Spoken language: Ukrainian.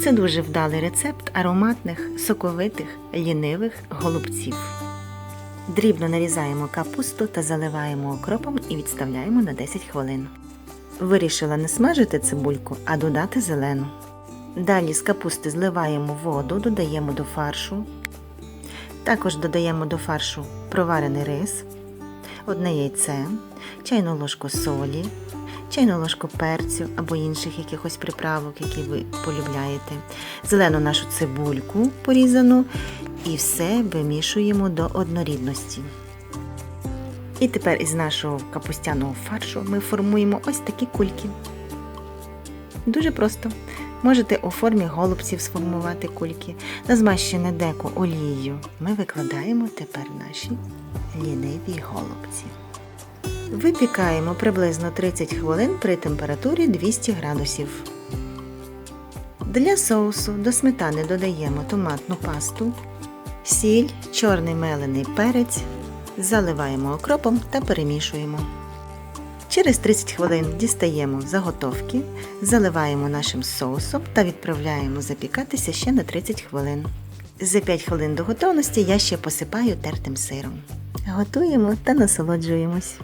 Це дуже вдалий рецепт ароматних, соковитих, лінивих голубців. Дрібно нарізаємо капусту та заливаємо окропом і відставляємо на 10 хвилин. Вирішила не смажити цибульку, а додати зелену. Далі з капусти зливаємо воду, додаємо до фаршу. Також додаємо до фаршу проварений рис, одне яйце, чайну ложку солі, чайну ложку перцю або інших якихось приправок, які ви полюбляєте, зелену нашу цибульку порізану і все вимішуємо до однорідності. І тепер із нашого капустяного фаршу ми формуємо ось такі кульки. Дуже просто. Можете у формі голубців сформувати кульки. На змащене деко олією ми викладаємо тепер наші ліниві голубці. Випікаємо приблизно 30 хвилин при температурі 200 градусів. Для соусу до сметани додаємо томатну пасту, сіль, чорний мелений перець, заливаємо окропом та перемішуємо. Через 30 хвилин дістаємо заготовки, заливаємо нашим соусом та відправляємо запікатися ще на 30 хвилин. За 5 хвилин до готовності я ще посипаю тертим сиром. Готуємо та насолоджуємось.